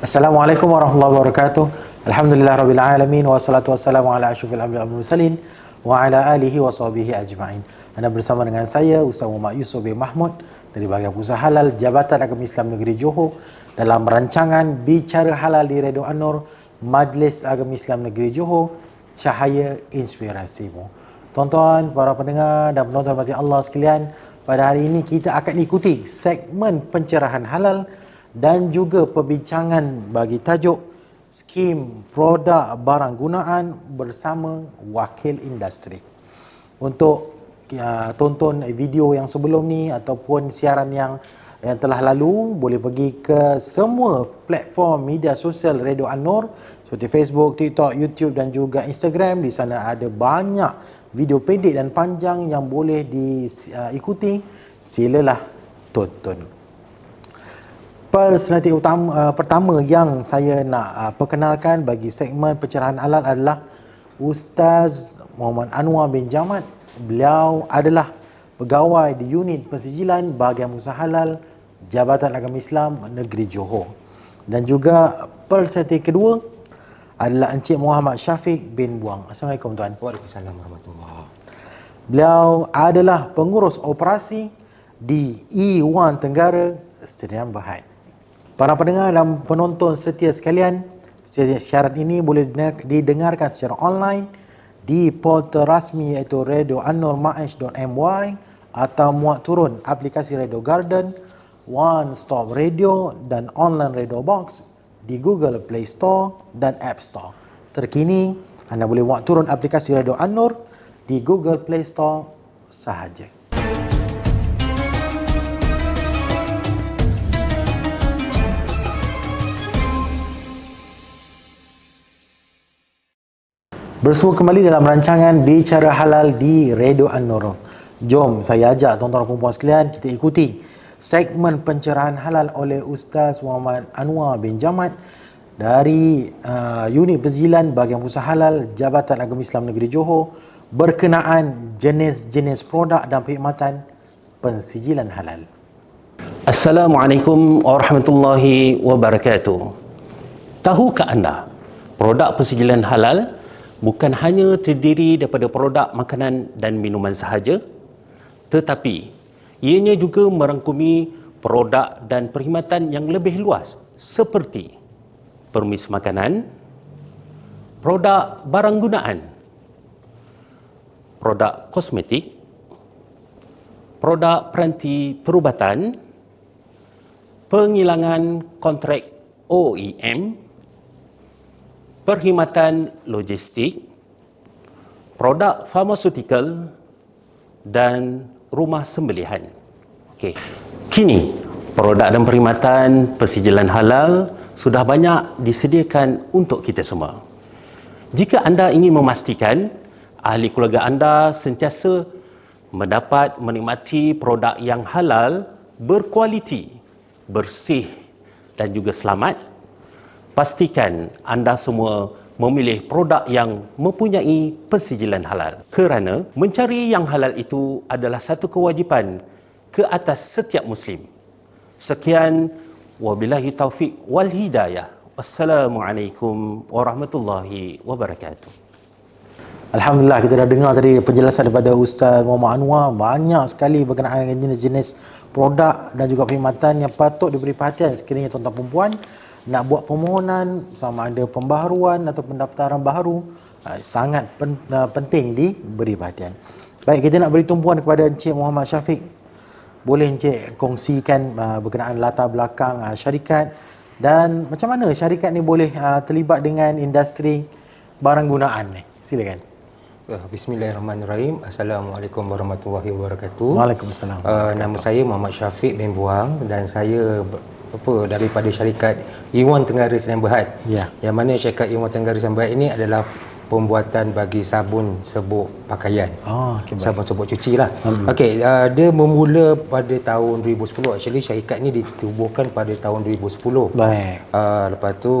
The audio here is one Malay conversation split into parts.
Assalamualaikum warahmatullahi wabarakatuh. Alhamdulillah rabbil alamin wassalatu wassalamu ala asyrafil anbiya'i wal mursalin wa ala alihi wa sahbihi ajma'in. Anda bersama dengan saya Ustaz Muhammad Yusof bin Mahmud dari bahagian Pusat Halal Jabatan Agama Islam Negeri Johor dalam rancangan Bicara Halal di Radio An-Nur Majlis Agama Islam Negeri Johor Cahaya Inspirasimu. Tuan-tuan, para pendengar dan penonton mati Allah sekalian, pada hari ini kita akan ikuti segmen pencerahan halal dan juga perbincangan bagi tajuk skim produk barang gunaan bersama wakil industri. Untuk uh, tonton video yang sebelum ni ataupun siaran yang yang telah lalu boleh pergi ke semua platform media sosial Radio An-Nur seperti Facebook, TikTok, YouTube dan juga Instagram. Di sana ada banyak video pendek dan panjang yang boleh diikuti. Silalah tonton. Personaliti utama uh, pertama yang saya nak uh, perkenalkan bagi segmen pencerahan halal adalah Ustaz Muhammad Anwar bin Jamat. Beliau adalah pegawai di unit pensijilan bahagian usaha halal Jabatan Agama Islam Negeri Johor. Dan juga personaliti kedua adalah Encik Muhammad Syafiq bin Buang. Assalamualaikum tuan. Waalaikumsalam warahmatullahi Beliau adalah pengurus operasi di E1 Tenggara Sdn Bhd. Para pendengar dan penonton setia sekalian, siaran ini boleh didengarkan secara online di portal rasmi iaitu radioanurmaish.my atau muat turun aplikasi Radio Garden, One Stop Radio dan Online Radio Box di Google Play Store dan App Store. Terkini, anda boleh muat turun aplikasi Radio Anur di Google Play Store sahaja. Bersua kembali dalam rancangan Bicara Halal di Radio An-Nur. Jom saya ajak tuan-tuan dan puan sekalian kita ikuti segmen pencerahan halal oleh Ustaz Muhammad Anwar bin Jamat dari uh, unit pensijilan bahagian usaha halal Jabatan Agama Islam Negeri Johor berkenaan jenis-jenis produk dan perkhidmatan pensijilan halal. Assalamualaikum warahmatullahi wabarakatuh. Tahukah anda produk pensijilan halal bukan hanya terdiri daripada produk makanan dan minuman sahaja tetapi ianya juga merangkumi produk dan perkhidmatan yang lebih luas seperti permis makanan, produk barang gunaan, produk kosmetik, produk peranti perubatan, penghilangan kontrak OEM, perkhidmatan logistik, produk farmaceutical dan rumah sembelihan. Okey. Kini, produk dan perkhidmatan persijilan halal sudah banyak disediakan untuk kita semua. Jika anda ingin memastikan ahli keluarga anda sentiasa mendapat menikmati produk yang halal, berkualiti, bersih dan juga selamat, pastikan anda semua memilih produk yang mempunyai persijilan halal. Kerana mencari yang halal itu adalah satu kewajipan ke atas setiap muslim. Sekian wabillahi taufik wal hidayah. Wassalamualaikum warahmatullahi wabarakatuh. Alhamdulillah kita dah dengar tadi penjelasan daripada Ustaz Muhammad Anwar banyak sekali berkenaan dengan jenis-jenis produk dan juga perkhidmatan yang patut diberi perhatian sekiranya tuan-tuan perempuan nak buat permohonan sama ada pembaharuan atau pendaftaran baru uh, sangat pen, uh, penting diberi perhatian. Baik, kita nak beri tumpuan kepada Encik Muhammad Syafiq. Boleh Encik kongsikan uh, berkenaan latar belakang uh, syarikat dan macam mana syarikat ni boleh uh, terlibat dengan industri barang gunaan ni. Silakan. Bismillahirrahmanirrahim. Assalamualaikum warahmatullahi wabarakatuh. Waalaikumsalam. Uh, nama saya Muhammad Syafiq bin Buang dan saya apa daripada syarikat Iwan Tenggara Sdn Berhad. Ya. Yang mana syarikat Iwan Tenggara Sdn Berhad ini adalah pembuatan bagi sabun sebuk pakaian. Okey baik. Sabun sebut cuci lah. Hmm. Okey, uh, dia bermula pada tahun 2010. Actually syarikat ni ditubuhkan pada tahun 2010. Baik. Uh, lepas tu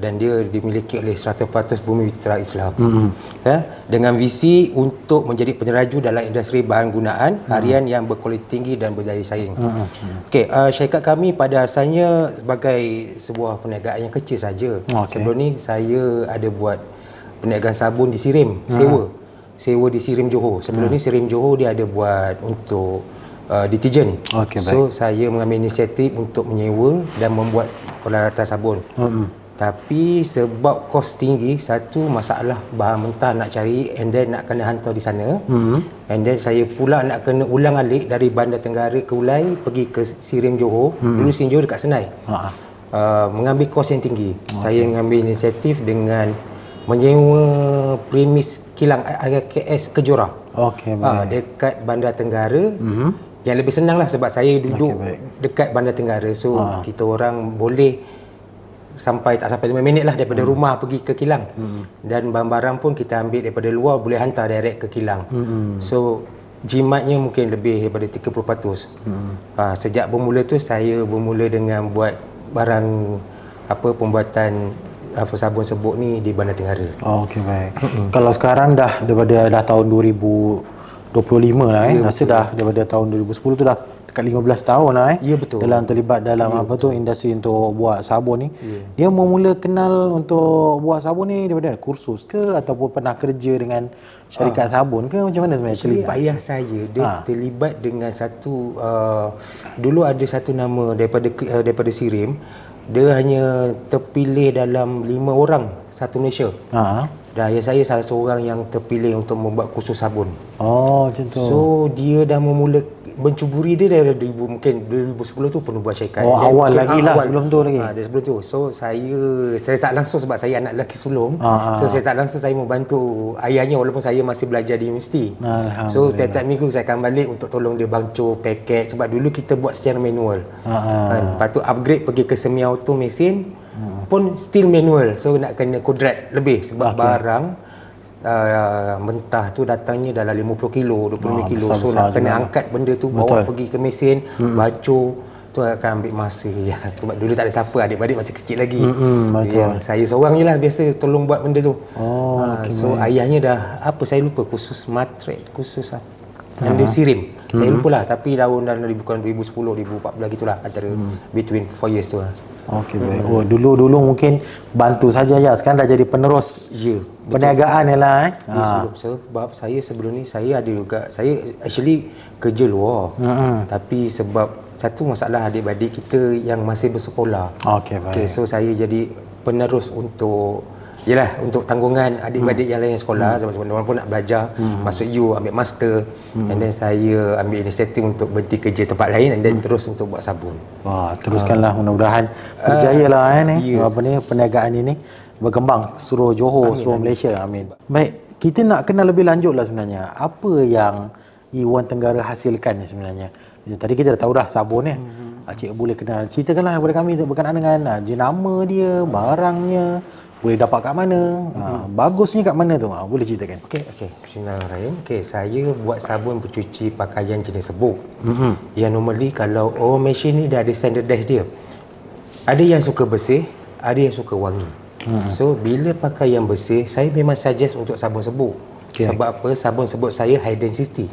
dan dia dimiliki oleh 100% Bumi Mitra Islam. Hmm. Ya, dengan visi untuk menjadi peneraju dalam industri bahan gunaan harian yang berkualiti tinggi dan berdaya saing. Hmm. Okey, uh, syarikat kami pada asalnya sebagai sebuah perniagaan yang kecil saja. Okey. Sebelum ni saya ada buat perniagaan sabun di Sirim, sewa. Sewa di Sirim Johor. Sebelum ni Sirim Johor dia ada buat untuk uh, deterjen. Okey, so saya mengambil inisiatif untuk menyewa dan membuat peralatan sabun. Hmm. Tapi sebab kos tinggi, satu masalah bahan mentah nak cari and then nak kena hantar di sana. Hmm. And then saya pula nak kena ulang alik dari Bandar Tenggara ke Ulai pergi ke Sirim Johor. Hmm. Dulu Sirim Johor dekat Senai. Ha. Uh, mengambil kos yang tinggi. Okay. Saya mengambil inisiatif dengan menyewa premis kilang RKS Kejora. Okey baik. Ah, dekat Bandar Tenggara. Mm-hmm. Yang lebih senang lah sebab saya duduk baik. dekat Bandar Tenggara. So Ah. kita orang boleh sampai tak sampai 5 minit lah daripada rumah pergi ke kilang. Dan barang-barang pun kita ambil daripada luar boleh hantar direct ke kilang. So jimatnya mungkin lebih daripada 30%. Ah, sejak bermula tu saya bermula dengan buat barang apa pembuatan apa sabun sebuk ni di Bandar Tenggara. Oh, okey baik. Kalau sekarang dah daripada dah tahun 2025 lah eh. Ya, Rasa dah daripada tahun 2010 tu dah dekat 15 tahun lah eh. Ya, betul. Dalam terlibat dalam apa tu industri untuk buat sabun ni. Dia memula kenal untuk buat sabun ni daripada kursus ke ataupun pernah kerja dengan syarikat sabun ke macam mana sebenarnya Actually terlibat? ayah saya dia Ha. terlibat dengan satu uh, dulu ada satu nama daripada uh, daripada Sirim dia hanya terpilih dalam lima orang satu Malaysia. Ha. Dan ayah saya salah seorang yang terpilih untuk membuat kursus sabun. Oh, macam tu. So dia dah memula mencuburi dia dari 2000 mungkin 2010 tu penuh buat syarikat. Oh, Dan awal lagi ah, lah, sebelum tu lagi. Ha, sebelum tu. So saya saya tak langsung sebab saya anak lelaki sulung. Ah, ah, so saya tak langsung saya membantu ayahnya walaupun saya masih belajar di universiti. So tiap-tiap minggu saya akan balik untuk tolong dia bangcur paket sebab dulu kita buat secara manual. Ah, ah. Kan? Lepas tu upgrade pergi ke semi auto mesin pun still manual. So nak kena kodrat lebih sebab Okey. barang uh, mentah tu datangnya dalam 50 kilo, 25 Ah, kilo. So besar-besar nak kena juga. angkat benda tu bawa Betul. pergi ke mesin, bacur tu akan ambil masa ya. Sebab dulu tak ada siapa, adik-adik masih kecil lagi. Mm-mm, betul. Yang saya seorang je lah biasa tolong buat benda tu. Oh, Ha, so ayahnya dah apa saya lupa khusus matret, khusus apa. Under Sirim. Saya lupa lah tapi tahun dalam bukan 2010 2014 gitulah antara between 4 years tu lah. Okey baik. Oh, dulu-dulu mungkin bantu saja ya. Sekarang dah jadi penerus Ya. perniagaan ni lah eh. Ya, sebelum sebab saya sebelum ni saya ada juga saya actually kerja luar. Mm-mm. Tapi sebab satu masalah adik-adik kita yang masih bersekolah. Okey baik. Okay, so saya jadi penerus untuk Yelah untuk tanggungan adik-adik yang lain sekolah hmm. sebab orang pun nak belajar hmm. masuk U ambil master hmm. and then saya ambil inisiatif untuk berhenti kerja tempat lain and then terus untuk buat sabun. Wah, teruskanlah mudah-mudahan berjaya lah eh ni. ya. Apa ni perniagaan ini berkembang seluruh Johor, seluruh Malaysia. Amin. Baik, kita nak kenal lebih lanjut lah sebenarnya. Apa yang Iwan Tenggara hasilkan ni sebenarnya? Ya, Tadi kita dah tahu dah sabun ni. Hmm. Cik boleh kenal ceritakanlah kepada kami berkenaan dengan ah, jenama dia, barangnya, boleh dapat kat mana, ah, bagusnya kat mana tu. Ah, boleh ceritakan. Okey, okey. Bismillahirrahmanirrahim. Okey, saya buat sabun pencuci pakaian jenis sebuk. Mm-hmm. Yang normally kalau orang Malaysia ni dah ada standardize dia. Ada yang suka bersih, ada yang suka wangi. Mm-hmm. So, bila pakai yang bersih, saya memang suggest untuk sabun sebuk. Okey. Sebab apa? Sabun sebuk saya high density.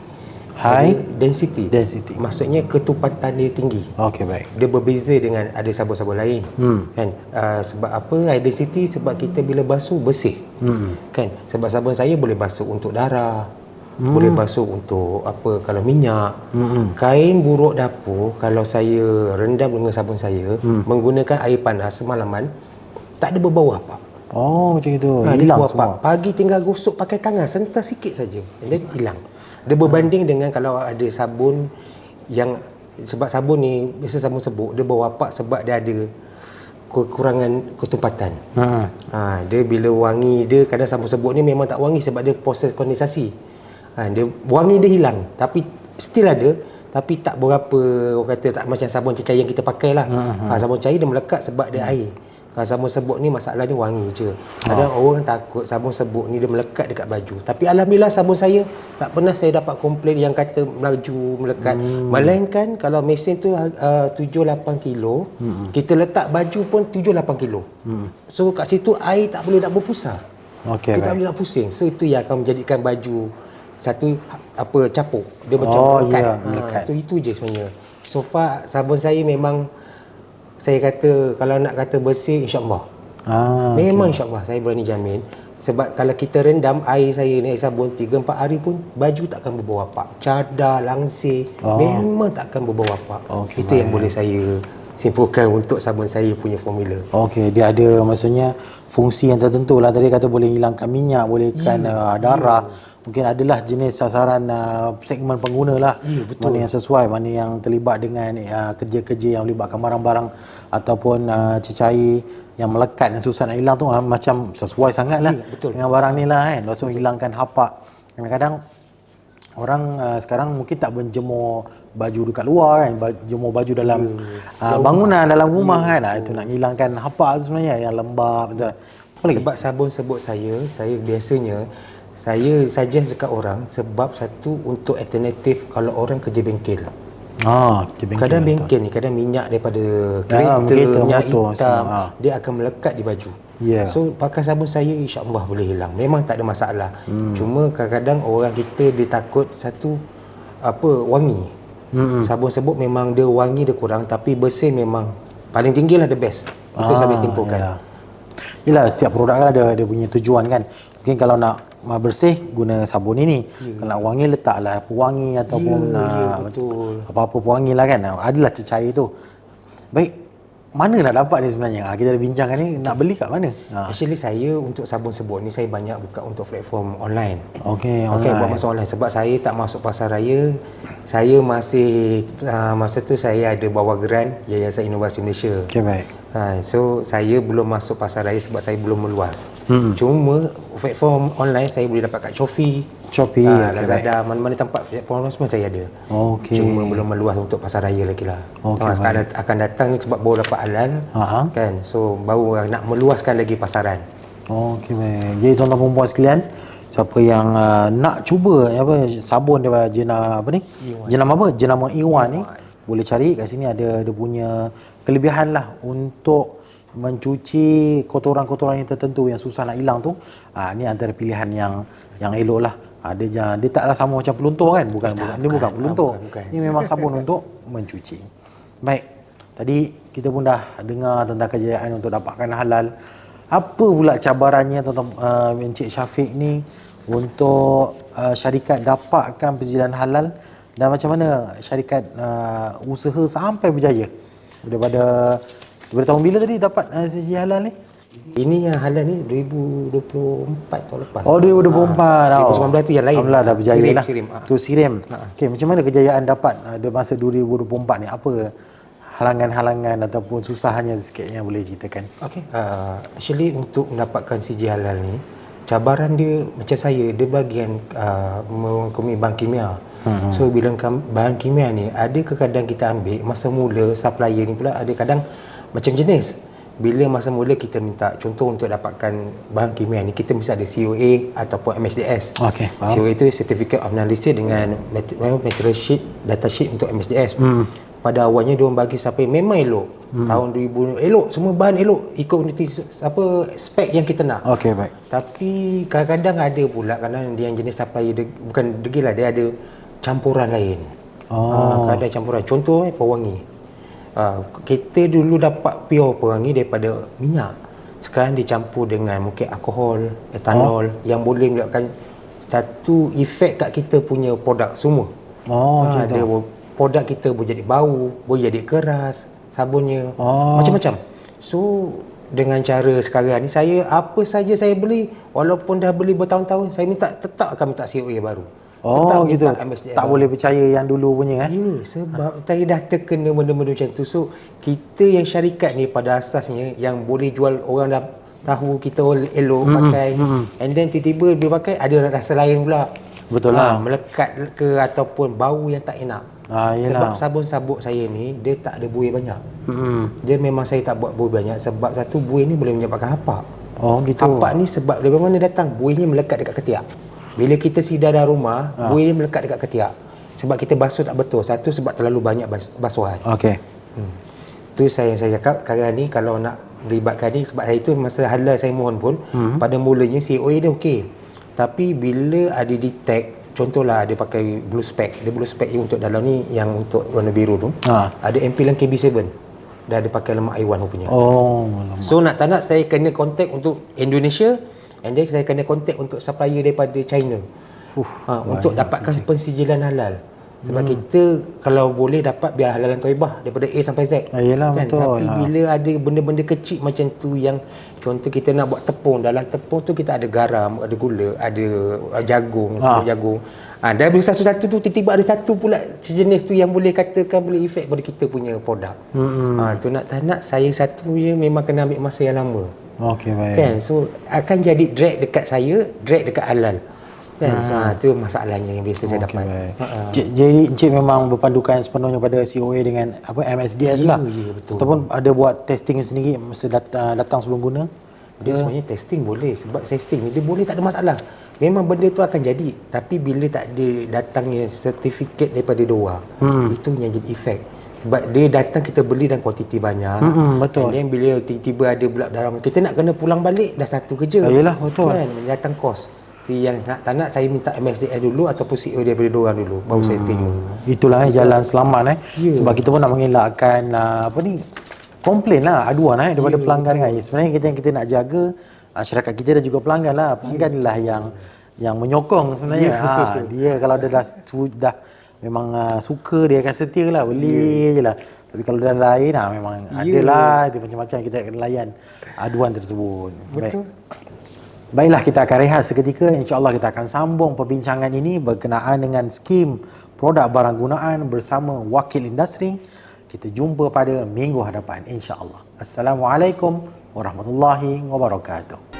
High density. density. Maksudnya ketupatan dia tinggi Okey baik. dia berbeza dengan ada sabun-sabun lain Hmm. kan uh, sebab apa high density sebab kita bila basuh bersih Hmm. kan sebab sabun saya boleh basuh untuk darah hmm. boleh basuh untuk apa kalau minyak hmm. kain buruk dapur kalau saya rendam dengan sabun saya hmm. menggunakan air panas semalaman tak ada berbau apa Oh macam itu. Ha, Hilang semua. apa. Pagi tinggal gosok pakai tangan, sentas sikit saja. Then hilang. Dia berbanding dengan kalau ada sabun yang sebab sabun ni biasa sabun sebuk dia bau apak sebab dia ada kekurangan ketumpatan. Hmm. Ha, dia bila wangi dia kadang sabun sebuk ni memang tak wangi sebab dia proses kondensasi. Ha, dia wangi dia hilang tapi still ada tapi tak berapa orang kata tak macam sabun cair yang kita pakai lah. Ha, sabun cair dia melekat sebab dia air. Kalau sabun sebut ni masalahnya wangi je. Kadang orang takut sabun sebut ni dia melekat dekat baju. Tapi alhamdulillah sabun saya tak pernah saya dapat komplain yang kata melaju, melekat. Hmm. Melainkan kalau mesin tu uh, 7-8 kilo, hmm. kita letak baju pun 7-8 kilo. Hmm. So kat situ air tak boleh nak berpusar. Okey, kita tak boleh nak pusing. So itu yang akan menjadikan baju satu apa capuk. Dia macam Oh, melekat. ya, Ha, melekat. itu itu je sebenarnya. So far sabun saya memang saya kata kalau nak kata bersih insya-Allah. Ah, Memang insya-Allah saya berani jamin sebab kalau kita rendam air saya ni air sabun 3 4 hari pun baju takkan berbau apak. Cadar, langsir Oh. memang takkan berbau apak. Okey, Itu yang boleh saya simpulkan untuk sabun saya punya formula. Okey, dia ada maksudnya fungsi yang tertentu lah. Tadi kata boleh hilangkan minyak, bolehkan yeah. uh, darah. Mungkin adalah jenis sasaran uh, segmen pengguna lah. Ya, betul. Mana yang sesuai, mana yang terlibat dengan uh, kerja-kerja yang melibatkan barang-barang ataupun uh, cecair yang melekat yang susah nak hilang tu uh, macam sesuai sangat lah Ya, betul. dengan barang ni lah kan. Tu hilangkan hapak. Kadang-kadang orang uh, sekarang mungkin tak menjemur baju dekat luar kan jemur baju dalam uh, bangunan dalam rumah kan uh, itu nak hilangkan hapak tu sebenarnya yang lembab betul apa lagi Sebab sabun sebut saya, saya biasanya saya suggest dekat orang sebab satu untuk alternatif kalau orang kerja bengkel. ah bengkel kadang bengkel ni kadang minyak daripada Ah, kereta, kereta, minyak motor hitam, ah. dia akan melekat di baju. Ya. So pakai sabun saya insya-Allah boleh hilang. Memang tak ada masalah. Hmm. Cuma kadang-kadang orang kita dia takut satu apa wangi. Hmm. Sabun sebut memang dia wangi dia kurang tapi bersih memang paling tinggi lah the best. Itu Ah, saya simpulkan. ya. Yelah setiap produk kan ada dia punya tujuan kan. Mungkin kalau nak bersih guna sabun ini. Ya. Kalau nak wangi letaklah pewangi ataupun uh, betul. apa-apa pewangi lah kan. Adalah cecair tu. Baik. Mana nak dapat ni sebenarnya? Ha, kita dah bincangkan ni nak beli kat mana? Ha. Actually saya untuk sabun sebut ni saya banyak buka untuk platform online. Okey, Okey, online. buat masuk online sebab saya tak masuk pasar raya. Saya masih uh, masa tu saya ada bawa grant Yayasan Inovasi Malaysia. Okey baik. Ha, so saya belum masuk pasar raya sebab saya belum meluas. Hmm. Cuma platform online saya boleh dapat kat Shopee, Shopee, ha, okey, Lazada, mana-mana tempat platform online semua saya ada. Okey. Cuma belum meluas untuk pasar raya lagi lah. Okey, Ha, akan, akan datang ni sebab baru dapat alan. Aha. Kan? So baru nak meluaskan lagi pasaran. Okey baik. Jadi tuan-tuan dan puan sekalian, siapa yang uh, nak cuba apa sabun daripada jenama apa ni? Jenama apa? Jenama Iwan ni boleh cari kat sini ada dia punya kelebihan lah untuk mencuci kotoran-kotoran yang tertentu yang susah nak hilang tu. Ah ni antara pilihan yang yang elok lah. Ah, dia, jangan- dia taklah sama macam peluntur kan? Bukan, bukan. Dia bukan peluntur. bukan, bukan. Ini memang sabun untuk mencuci. Baik. Tadi kita pun dah dengar tentang kejayaan untuk dapatkan halal. Apa pula cabarannya tuan-tuan uh, Encik Syafiq ni untuk uh, syarikat dapatkan persediaan halal dan macam mana syarikat uh, usaha sampai berjaya daripada daripada tahun bila tadi dapat uh, persediaan halal ni? Ini yang halal ni 2024 tahun lepas. Oh 2024 Ah, oh. 2019 tu yang lain. Alhamdulillah dah berjaya Sirim, lah. sirim. Ah. Tu sirim. Okey, macam mana kejayaan dapat uh, di masa 2024 ni? Apa halangan-halangan ataupun susahannya sikit yang boleh ceritakan? Okey. Uh, actually untuk mendapatkan CJ halal ni, cabaran dia macam saya, dia bagian uh, menghukumi bahan kimia. Hmm. So bila bahan kimia ni, ada kadang kita ambil masa mula supplier ni pula ada kadang macam jenis. Bila masa mula kita minta contoh untuk dapatkan bahan kimia ni kita mesti ada COA ataupun MSDS. Okey, faham. COA itu Certificate of Analysis dengan mat- material sheet, data sheet untuk MSDS. Hmm. Pada awalnya dia bagi sampai memang elok. Hmm. Tahun 2000 elok semua bahan elok ikut unity apa spek yang kita nak. Okey, baik. Tapi kadang-kadang ada pula kadang dia yang jenis supplier dia, bukan degil lah dia ada campuran lain. Oh. Ah, kadang campuran. Contoh eh pewangi. Ah, kita dulu dapat pure pewangi daripada minyak. Sekarang dicampur dengan mungkin alkohol, etanol oh. yang boleh menyebabkan satu efek kat kita punya produk semua. Oh, tu. dia produk kita boleh jadi bau, boleh jadi keras, sabunnya, Oh. macam-macam. So dengan cara sekarang ni saya apa saja saya beli walaupun dah beli bertahun-tahun saya minta tetap akan minta COA baru. Oh tetap gitu. Tak baru. boleh percaya yang dulu punya eh. Ya, sebab saya dah terkena benda-benda macam tu. So, kita yang syarikat ni pada asasnya yang boleh jual orang dah tahu kita elok mm pakai mm and then tiba-tiba dia pakai ada rasa lain pula. Betul Ah, lah. melekat ke ataupun bau yang tak enak. Ah, yelah. Sebab sabun sabuk saya ni dia tak ada buih banyak. Hmm. Dia memang saya tak buat buih banyak sebab satu buih ni boleh menyebabkan hapak. Oh gitu. Hapak ni sebab dari mana datang? Buihnya melekat dekat ketiak. Bila kita sidar dalam rumah, Ah. buihnya melekat dekat ketiak. Sebab kita basuh tak betul. Satu sebab terlalu banyak bas- basuhan. Okey. Hmm. Tu saya saya cakap sekarang ni kalau nak libatkan ni sebab saya tu masa halal saya mohon pun hmm. pada mulanya COA dia okey. Tapi bila ada detect contohlah ada pakai blue spec, dia blue spec yang untuk dalam ni yang untuk warna biru tu. Ha. Ada MP lang KB7. Dah ada pakai lemak haiwan rupanya. Oh, alamak. So nak tak nak saya kena contact untuk Indonesia and then saya kena contact untuk supplier daripada China. Uh, ha, untuk dapatkan pensijilan halal. Sebab hmm. kita kalau boleh dapat biar halalan toibah daripada A sampai Z. Ah, yelah, betul. Tapi Ha. bila ada benda-benda kecil macam tu yang contoh kita nak buat tepung, dalam tepung tu kita ada garam, ada gula, ada jagung, Ha. semua jagung. Ha, dan bila satu-satu tu tiba-tiba ada satu pula sejenis tu yang boleh katakan boleh efek pada kita punya produk. Hmm. Ha, tu nak tak nak saya satu je memang kena ambil masa yang lama. Okey baik. Kan? So akan jadi drag dekat saya, drag dekat halal. Kan? Ha, tu masalahnya yang biasa saya dapat. Ha, ha. Cik, jadi Encik memang berpandukan sepenuhnya pada COA dengan apa MSDS Ya, lah. ya, betul. Ataupun ada buat testing sendiri masa datang, datang sebelum guna. Dia sebenarnya testing boleh sebab testing ni dia boleh tak ada masalah. Memang benda tu akan jadi tapi bila tak ada datangnya sertifikat daripada DOA hmm. itu yang jadi efek. Sebab dia datang kita beli dalam kuantiti banyak. Hmm, betul. And then bila tiba-tiba ada pula dalam kita nak kena pulang balik dah satu kerja. Ah, yelah, betul. Kan datang kos. Tu yang nak tak nak saya minta MSDS dulu ataupun CEO daripada DOA dulu baru saya terima. Itulah eh, jalan selamat eh. Ya. Sebab kita pun nak mengelakkan uh, apa ni komplain lah aduan eh daripada Ya, pelanggan kan. Sebenarnya kita yang kita nak jaga masyarakat kita dan juga pelanggan lah. Pelanggan lah yang yang menyokong sebenarnya. Ya. Ha, dia kalau dia dah sudah memang uh, suka dia akan setia lah beli je lah. Tapi kalau dan lain ha, memang Ya. adalah dia macam-macam kita akan layan aduan tersebut. Betul. Baiklah kita akan rehat seketika. InsyaAllah kita akan sambung perbincangan ini Berkenaan dengan skim produk barang gunaan Bersama Wakil Industri. Kita jumpa pada minggu hadapan InsyaAllah. Assalamualaikum warahmatullahi wabarakatuh